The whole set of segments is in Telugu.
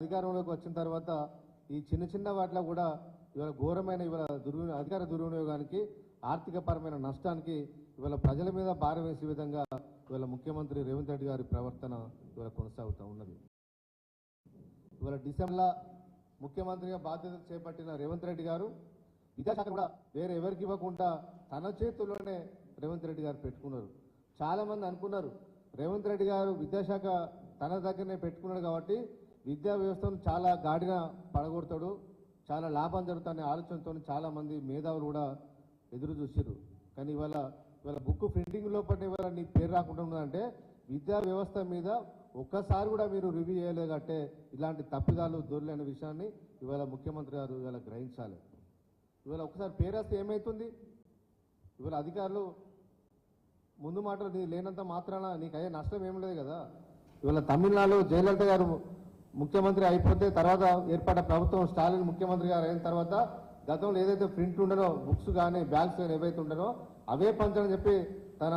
అధికారంలోకి వచ్చిన తర్వాత ఈ చిన్న చిన్న వాటిలో కూడా ఇవాళ ఘోరమైన ఇవాళ దుర్వి అధికార దుర్వినియోగానికి ఆర్థికపరమైన నష్టానికి ఇవాళ ప్రజల మీద భారం వేసే విధంగా ఇవాళ ముఖ్యమంత్రి రేవంత్ రెడ్డి గారి ప్రవర్తన ఇవాళ కొనసాగుతూ ఉన్నది. ఇవాళ డిసెంబర్లో ముఖ్యమంత్రిగా బాధ్యతలు చేపట్టిన రేవంత్ రెడ్డి గారు విద్యాశాఖ కూడా వేరే ఎవరికి ఇవ్వకుండా తన చేతుల్లోనే రేవంత్ రెడ్డి గారు పెట్టుకున్నారు. చాలామంది అనుకున్నారు రేవంత్ రెడ్డి గారు విద్యాశాఖ తన దగ్గరనే పెట్టుకున్నాడు కాబట్టి విద్యా వ్యవస్థను చాలా గాడిన పడగొడతాడు. చాలా లాభం జరుగుతుందనే ఆలోచనతో చాలామంది మేధావులు కూడా ఎదురు చూసారు కానీ ఇవాళ ఇవాళ బుక్ ప్రింటింగ్ లోపల ఇవాళ నీ పేరు రాకుండా ఉన్నదంటే విద్యా వ్యవస్థ మీద ఒక్కసారి కూడా మీరు రివ్యూ చేయలేదంటే ఇలాంటి తప్పిదాలు దొరలేని విషయాన్ని ఇవాళ ముఖ్యమంత్రి గారు ఇవాళ గ్రహించాలి. ఇవాళ ఒకసారి పేరేస్తే ఏమవుతుంది ఇవాళ అధికారులు ముందు మాటలు నీ లేనంత మాత్రాన నీకు అయ్యే నష్టం ఏం లేదు కదా. ఇవాళ తమిళనాడు జయలలిత గారు ముఖ్యమంత్రి అయిపోతే తర్వాత ఏర్పడ్డ ప్రభుత్వం స్టాలిన్ ముఖ్యమంత్రి గారు అయిన తర్వాత గతంలో ఏదైతే ప్రింట్ ఉండనో బుక్స్ కానీ బ్యాగ్స్ కానీ ఏవైతే ఉండనో అవే పంచని చెప్పి తన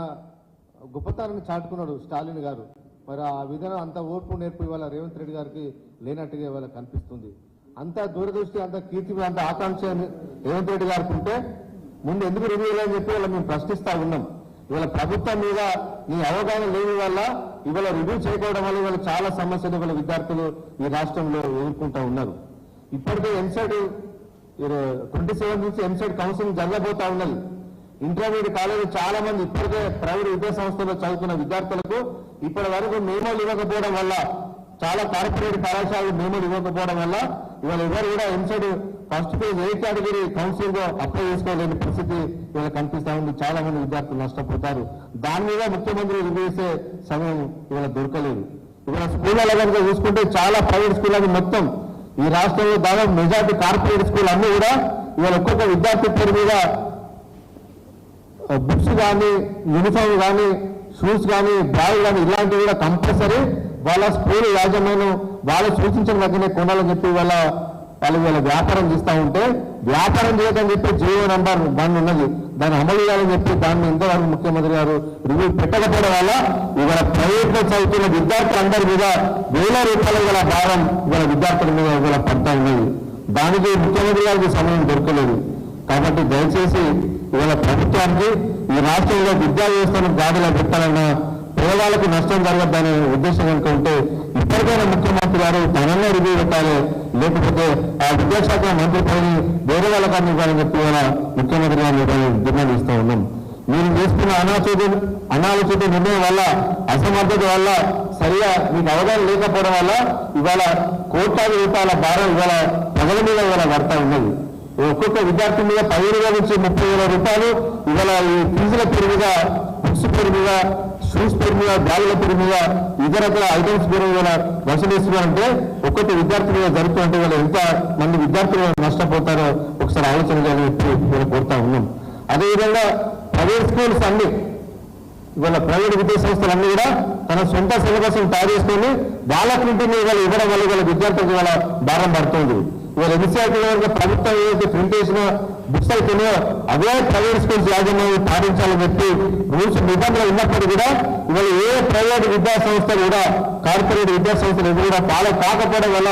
గొప్పతనాన్ని చాటుకున్నాడు స్టాలిన్ గారు. మరి ఆ విధానం అంత ఓర్పు నేర్పు ఇవాళ రేవంత్ రెడ్డి గారికి లేనట్టుగా ఇవాళ కనిపిస్తుంది. అంత దూరదృష్టి అంత కీర్తి అంత ఆకాంక్ష రేవంత్ రెడ్డి గారికి ఉంటే ముందు ఎందుకు రివ్యూ అని చెప్పి వాళ్ళు మేము ప్రశ్నిస్తా ఉన్నాం. ఇవాళ ప్రభుత్వం మీద నీ అవగాహన లేని వల్ల ఇవాళ రివ్యూ చేయకపోవడం వల్ల ఇవాళ చాలా సమస్యలు ఇవాళ విద్యార్థులు ఈ రాష్ట్రంలో ఎదుర్కొంటూ ఉన్నారు. ఇప్పటికే ఎంసెట్ ట్వంటీ సెవెన్ నుంచి ఎంసెట్ కౌన్సిలింగ్ జరగబోతా ఉన్నది. ఇంటర్మీడియట్ కాలేజీ చాలా మంది ఇప్పటికే ప్రైవేట్ విద్యా సంస్థలో చదువుకున్న విద్యార్థులకు ఇప్పటి వరకు మేమోలు ఇవ్వకపోవడం వల్ల చాలా కార్పొరేట్ కళాశాలలు మేమోలు ఇవ్వకపోవడం వల్ల ఇవాళ ఎవరు కూడా EAMCET first page A category counselling apply చేసుకోలేని పరిస్థితి ఇవాళ కనిపిస్తా ఉంది. చాలా మంది విద్యార్థులు నష్టపోతారు. దాని మీద ముఖ్యమంత్రి రివ్యూ సమయం ఇవాళ దొరకలేదు. ఇవాళ స్కూళ్ళ కనుక చూసుకుంటే చాలా ప్రైవేట్ స్కూళ్ళని మొత్తం ఈ రాష్ట్రంలో దాదాపు మెజార్టీ కార్పొరేట్ స్కూల్ అన్ని కూడా ఇవాళ ఒక్కొక్క విద్యార్థి పేరు మీద బుక్స్ కానీ యూనిఫామ్ కానీ షూస్ కానీ బ్యాగ్ కానీ ఇలాంటివి కూడా కంపల్సరీ వాళ్ళ స్కూల్ యాజమాన్యం వాళ్ళు సూచించిన దగ్గరే కొనాలని చెప్పి వాళ్ళ వాళ్ళు వీళ్ళ వ్యాపారం చేస్తూ ఉంటే వ్యాపారం చేయదని చెప్పి జియో నంబర్ దాన్ని ఉన్నది. దాన్ని అమలు చేయాలని చెప్పి దాన్ని ఇంతవరకు ముఖ్యమంత్రి గారు రివ్యూ పెట్టకపోవడం వల్ల ఇవాళ ప్రైవేట్లో చదువుతున్న విద్యార్థులందరి మీద వేల రూపాయల గల భారం ఇవాళ విద్యార్థుల మీద ఇవాళ పడతా ఉన్నది. దానికి ముఖ్యమంత్రి గారికి సమయం దొరకలేదు. కాబట్టి దయచేసి ఇవాళ ప్రభుత్వానికి ఈ రాష్ట్రంలో విద్యా వ్యవస్థను గాడిలో పెట్టాలన్న పేదవాళ్ళకు నష్టం జరగద్దనే ఉద్దేశం కనుక ఉంటే ఇప్పటికైనా ముఖ్యమంత్రి గారు తననే రివ్యూ పెట్టాలి. లేకపోతే ఆ విద్యాశాఖ మంత్రి పని వేరే వాళ్ళకన్నా ఇవ్వాలని చెప్పి ఇవాళ ముఖ్యమంత్రి గారిని డిమాండ్ ఇస్తూ ఉన్నాం. మీరు చేస్తున్న అనాలోచిత అనాలోచిత నిర్ణయం వల్ల అసమర్థత వల్ల సరిగా మీకు అవగాహన లేకపోవడం వల్ల ఇవాళ కోట్లాది రూపాయల భారం ఇవాళ ప్రజల మీద ఇవాళ పడతా ఉన్నది. ఒక్కొక్క విద్యార్థి మీద పదిహేను వేల నుంచి ముప్పై వేల రూపాయలు ఇవాళ ఈ ఫీజుల పెరుగుగా బుక్స్ పెరుగుగా మీద పేరు మీద బ్యాగుల పేరు మీద ఇతరత్ర ఐటమ్స్ పేరు మీద వసూలు చేస్తున్నారంటే ఒక్కొక్క విద్యార్థి మీద జరుగుతుంటే వాళ్ళు ఎంత మంది విద్యార్థులు నష్టపోతారో ఒకసారి ఆలోచన చేయాలని మేము కోరుతా ఉన్నాం. అదేవిధంగా ప్రైవేట్ స్కూల్స్ అన్ని ఇవాళ ప్రైవేట్ విద్యా సంస్థలు అన్ని కూడా తన సొంత సిలబస్ తయారు చేసుకొని వాళ్ళ ప్రింటింగ్ ఇవాళ ఇవ్వడం వల్ల ఇవాళ విద్యార్థులకు ఇవాళ భారం పడుతుంది. ఇవాళ ఎన్సీఆర్ వరకు ప్రభుత్వం ఏదైతే ప్రింట్ చేసిన బుక్స్ అయితేనే అదే ప్రైవేట్ స్కూల్స్ యాజమాన్యం పాటించాలని చెప్పి రూల్స్ నిబంధనలు ఉన్నప్పటికీ కూడా ఇవాళ ఏ ప్రైవేట్ విద్యా సంస్థ కూడా కార్పొరేట్ విద్యా సంస్థలు ఎదురు కూడా ఫాలో కాకపోవడం వల్ల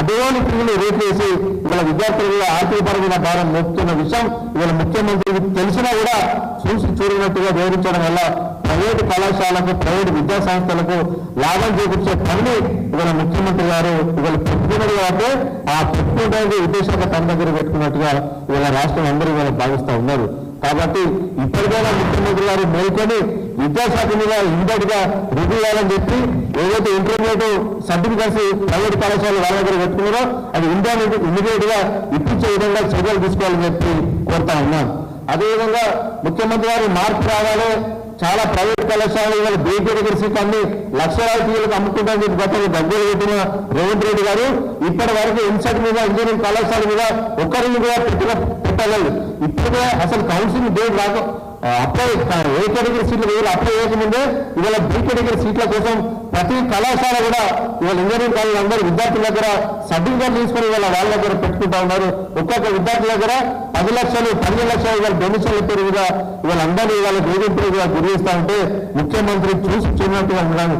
అదేని పిల్లలు రేట్ వేసి ఇవాళ విద్యార్థులు కూడా ఆర్థిక పరమైన భారం మోపుతున్న విషయం ఇవాళ ముఖ్యమంత్రికి తెలిసినా కూడా చూసి చూడనట్టుగా వివరించడం వల్ల ప్రైవేటు కళాశాలకు ప్రైవేటు విద్యా సంస్థలకు లాభం చేకూర్చే పని ఇవాళ ముఖ్యమంత్రి గారు ఇవాళ పెట్టుకున్నది కాబట్టి ఆ పెట్టుకుంటే విద్యాశాఖ తన దగ్గర పెట్టుకున్నట్టుగా ఇవాళ రాష్ట్రం అందరూ ఇవాళ భావిస్తూ ఉన్నారు. కాబట్టి ఇప్పటికైనా ముఖ్యమంత్రి గారు మేల్కొని విద్యాశాఖ మీద ఇమ్మీడియట్గా చేయాలని చెప్పి ఏదైతే ఇంటర్మీడియట్ సర్టిఫికేట్స్ ప్రైవేట్ కళాశాలలు వాళ్ళ దగ్గర పెట్టుకున్నారో అది ఇండియా ఇమీడియట్గా ఇప్పించే విధంగా చర్యలు తీసుకోవాలని చెప్పి కోరుతా ఉన్నాం. అదేవిధంగా ముఖ్యమంత్రి గారు మార్పు రావాలి చాలా ప్రైవేట్ కళాశాలలు ఇవాళ బేటీ దగ్గర సీట్లు అన్ని లక్షలాది ఫీజులకు అమ్ముకుంటారని చెప్పి గతంలో దగ్గర పెట్టిన రేవంత్ రెడ్డి గారు ఇప్పటి వరకు ఇన్సెట్ మీద ఇంజనీరింగ్ కళాశాల మీద ఒక్కరిని కూడా పెట్టిన పెట్టలేదు. ఇప్పుడు అసలు కౌన్సిలింగ్ డేట్ రాక అప్లై ఏ కేటగిరీ సీట్లు వేయాలి అప్లై చేయకముందే ఇవాళ బి కేటగిరీ సీట్ల కోసం ప్రతి కళాశాల కూడా ఇవాళ ఇంజనీరింగ్ కాలేజ్ అందరూ విద్యార్థుల దగ్గర సర్టిఫికేట్ తీసుకుని ఇవాళ వాళ్ళ దగ్గర పెట్టుకుంటా ఉన్నారు. ఒక్కొక్క విద్యార్థుల దగ్గర పది లక్షలు పదిహేను లక్షలు ఇవాళ డొనేషన్ల పేరు మీద ఇవాళ అందరినీ ఇవాళ వేధింపులు గురి చేస్తా ఉంటే ముఖ్యమంత్రి చూసి చూడనట్టుగా ఉన్నాను.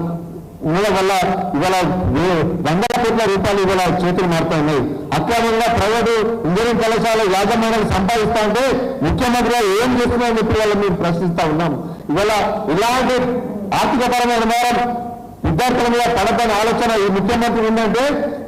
ఉండడం వల్ల ఇవాళ వందల కోట్ల రూపాయలు ఇవాళ చేతులు మారుతా ఉన్నాయి. అక్రమంగా ప్రైవేటు ఇంజనీరింగ్ కళాశాల యాజమాన్యాలు సంపాదిస్తా ఉంటే ముఖ్యమంత్రి ఏం చేస్తున్నారని చెప్పి ఇవాళ మేము ప్రశ్నిస్తా ఉన్నాం. ఇవాళ ఇలాంటి ఆర్థికపరమైన నేరం విద్యార్థుల మీద పడద్దని ఆలోచన ఈ ముఖ్యమంత్రి ఉందంటే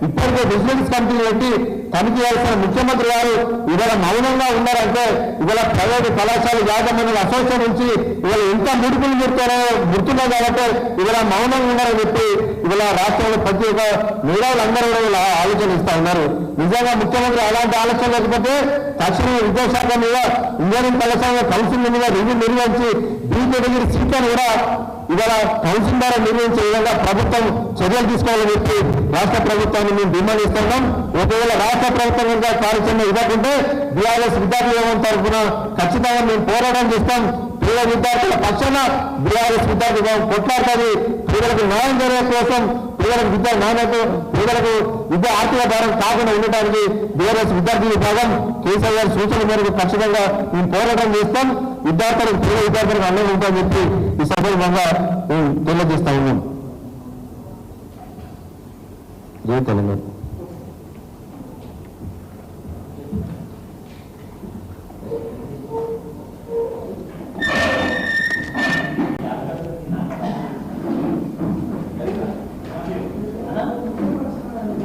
ఇప్పటికే విజిలెన్స్ కమిటీ పెట్టి తనిఖీ చేయాల్సిన ముఖ్యమంత్రి గారు ఇవాళ మౌనంగా ఉన్నారంటే ఇవాళ ప్రైవేటు కళాశాల యాజమాన్యుల అసోసియేషన్ నుంచి ఇవాళ ఎంత ముడుపులు ముడుతారో గుర్తున్నాయి కాబట్టి ఇవాళ మౌనంగా ఉన్నారని చెప్పి ఇవాళ రాష్ట్రంలో ప్రతి ఒక్క మేధావులందరూ కూడా ఆలోచన ఇస్తా ఉన్నారు. నిజంగా ముఖ్యమంత్రి అలాంటి ఆలోచన లేకపోతే తక్షణమే విద్యాశాఖ మీద ఇంజనీరింగ్ కళాశాల కౌన్సిల్ మీద రివ్యూ నిర్వహించి బీ సీట్లను కూడా ఇవాళ కౌన్సిల్ ద్వారా నిర్వహించే విధంగా ప్రభుత్వం చర్యలు తీసుకోవాలని చెప్పి రాష్ట్ర ప్రభుత్వాన్ని మేము డిమాండ్ ఇస్తున్నాం ఒకవేళ రాష్ట్ర ప్రభుత్వం కనుక కార్యక్రమం ఇవ్వకుంటే బీఆర్ఎస్ విద్యార్థి యోగం తరఫున ఖచ్చితంగా మేము పోరాటం చేస్తాం. పేద విద్యార్థుల పక్షాన బీఆర్ఎస్ విద్యార్థి యోగం కొట్లాడుతుంది పేదలకు న్యాయం జరిగే కోసం పేదలకు విద్యా నాణ్యత పేదలకు విద్యా ఆర్థిక భారం కాకుండా ఉండటానికి బీఆర్ఎస్ విద్యార్థి విభాగం కేసీఆర్ గారి సూచనల మేరకు ఖచ్చితంగా మేము పోరాటం చేస్తాం. విద్యార్థులకు పేద విద్యార్థులకు అన్నీ ఉంటామని చెప్పి ఈ సందర్భంగా మేము తెలియజేస్తా ఉన్నాం. జై తెలంగాణ.